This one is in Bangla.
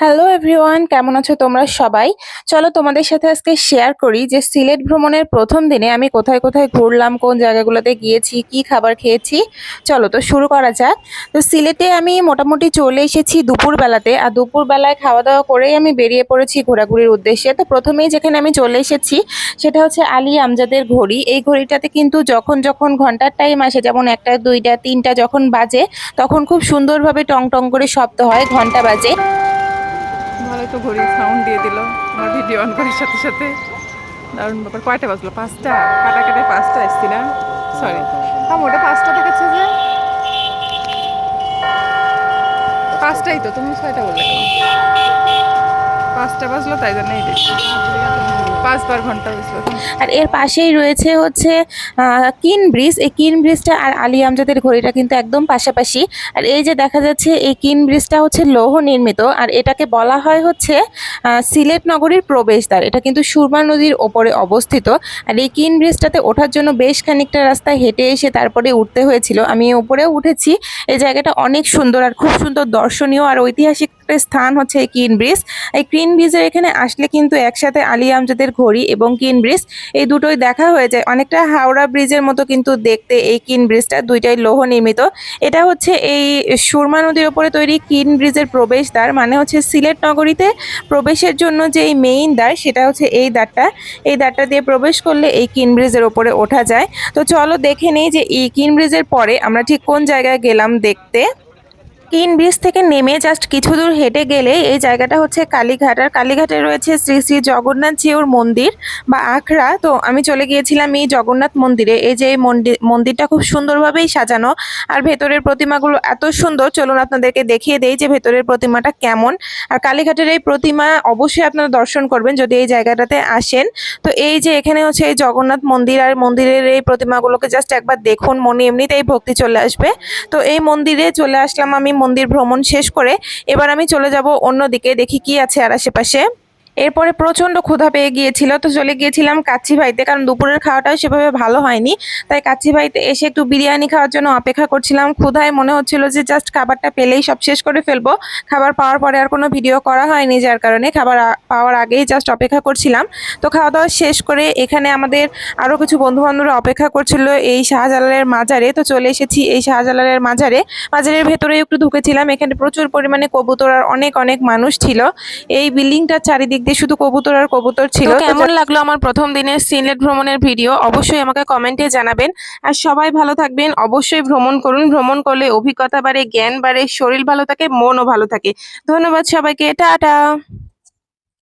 হ্যালো এভরিওয়ান কেমন আছো তোমরা সবাই? চলো তোমাদের সাথে আজকে শেয়ার করি যে সিলেট ভ্রমণের প্রথম দিনে আমি কোথায় কোথায় ঘুরলাম, কোন জায়গাগুলোতে গিয়েছি, কি খাবার খেয়েছি। চলো তো শুরু করা যাক। তো সিলেটে আমি মোটামুটি চলে এসেছি দুপুরবেলাতে আর দুপুরবেলায় খাওয়া দাওয়া করেই আমি বেরিয়ে পড়েছি ঘোরাঘুরির উদ্দেশ্যে। তো প্রথমেই যেখানে আমি চলে এসেছি সেটা হচ্ছে আলী আমজাদের ঘড়ি। এই ঘড়িটাতে কিন্তু যখন যখন ঘণ্টার টাইম আসে, যেমন একটা, দুইটা, তিনটা যখন বাজে, তখন খুব সুন্দরভাবে টং টং করে শব্দ হয়, ঘণ্টা বাজে। ভালোই তো ঘড়ি সাউন্ড দিয়ে দিল। আমার ভিডিও অন করার সাথে সাথে। দারুণ ব্যাপার। কয়টা বাজলো? পাঁচটা? কাটা কাটায় পাঁচটা, এসছি না? সরি হ্যাঁ ওটা পাঁচটা দেখাচ্ছে যে? পাঁচটাই তো, তুমি ছয়টা বললে কেন? পাঁচটা বাজলো, তাই জন্য এই দেখছি। পাঁচবার ঘণ্টা আর এর পাশেই রয়েছে হচ্ছে কিন ব্রিজ। এই কিন ব্রিজটা আর আলী আমজাদের ঘড়িটা কিন্তু একদম পাশাপাশি। আর এই যে দেখা যাচ্ছে, এই কিন ব্রিজটা হচ্ছে লৌহ নির্মিত। আর এটাকে বলা হয় হচ্ছে সিলেট নগরীর প্রবেশদ্বার। এটা কিন্তু সুরমা নদীর ওপরে অবস্থিত। আর এই কিন ব্রিজটাতে ওঠার জন্য বেশ খানিকটা রাস্তা হেঁটে এসে তারপরে উঠতে হয়েছিল। আমি উপরেও উঠেছি। এই জায়গাটা অনেক সুন্দর আর খুব সুন্দর দর্শনীয় আর ঐতিহাসিক স্থান হচ্ছে এই কিন ব্রিজ। এই কিন ব্রিজের এখানে আসলে কিন্তু একসাথে আলী আমজাদের ঘড়ি এবং কিন ব্রিজ, এই দুটোই দেখা হয়ে যায়। অনেকটা হাওড়া ব্রিজের মতো কিন্তু দেখতে এই কিন ব্রিজটা, দুইটাই লৌহ নির্মিত। এটা হচ্ছে এই সুরমা নদীর ওপরে তৈরি কিন ব্রিজের প্রবেশদ্বার মানে হচ্ছে সিলেট নগরীতে প্রবেশের জন্য যে এই মেইন দ্বার, সেটা হচ্ছে এই দ্বারটা। এই দ্বারটা দিয়ে প্রবেশ করলে এই কিন ব্রিজের ওপরে ওঠা যায়। তো চলো দেখে নেই যে এই কিন ব্রিজের পরে আমরা ঠিক কোন জায়গায় গেলাম দেখতে। কিন ব্রিজ থেকে নেমে জাস্ট কিছু দূর হেঁটে গেলে এই জায়গাটা হচ্ছে কালীঘাট। আর কালীঘাটে রয়েছে শ্রী শ্রী জগন্নাথ জিউর মন্দির বা আখড়া। তো আমি চলে গিয়েছিলাম এই জগন্নাথ মন্দিরে। এই যে এই মন্দির মন্দিরটা খুব সুন্দরভাবেই সাজানো। আর ভেতরের প্রতিমাগুলো এত সুন্দর। চলুন আপনাদেরকে দেখিয়ে দেই যে ভেতরের প্রতিমাটা কেমন। আর কালীঘাটের এই প্রতিমা অবশ্যই আপনারা দর্শন করবেন যদি এই জায়গাটাতে আসেন। তো এই যে এখানে হচ্ছে এই জগন্নাথ মন্দির আর মন্দিরের এই প্রতিমাগুলোকে জাস্ট একবার দেখুন। মনে এমনিতেই ভক্তি চলে আসবে। তো এই মন্দিরে চলে আসলাম আমি মন্দির ভ্রমণ শেষ করে এবার আমি চলে যাব অন্যদিকে দেখি কি আছে আর আশেপাশে। এরপরে প্রচণ্ড ক্ষুধা পেয়ে গিয়েছিল, তো চলে গিয়েছিলাম কাচ্চি ভাইতে, কারণ দুপুরের খাওয়াটাও সেভাবে ভালো হয়নি। তাই কাচ্চি ভাইতে এসে একটু বিরিয়ানি খাওয়ার জন্য অপেক্ষা করছিলাম। ক্ষুধায় মনে হচ্ছিল যে জাস্ট খাবারটা পেলেই সব শেষ করে ফেলব। খাবার পাওয়ার পরে আর কোনো ভিডিও করা হয়নি, যার কারণে খাবার পাওয়ার আগেই জাস্ট অপেক্ষা করছিলাম। তো খাওয়া দাওয়া শেষ করে এখানে আমাদের আরও কিছু বন্ধু বান্ধবরা অপেক্ষা করছিল এই শাহজালালের মাজারে। তো চলে এসেছি এই শাহজালালের মাজারে। মাজারের ভেতরে একটু ঢুকেছিলাম। এখানে প্রচুর পরিমাণে কবুতর আর অনেক অনেক মানুষ ছিল। এই বিল্ডিংটার চারিদিক দিয়ে শুধু কবুতর আর কবুতর ছিল কেমন লাগল আমার প্রথম দিনের সিনলেট ভ্রমণের ভিডিও? অবশ্যই আমাকে কমেন্টে জানাবেন। আর সবাই ভালো থাকবেন অবশ্যই ভ্রমণ করুন। ভ্রমণ করলে অভিজ্ঞতা বাড়ে জ্ঞান বাড়ে শরীর ভালো থাকে মনও ভালো থাকে। ধন্যবাদ সবাইকে টাটা।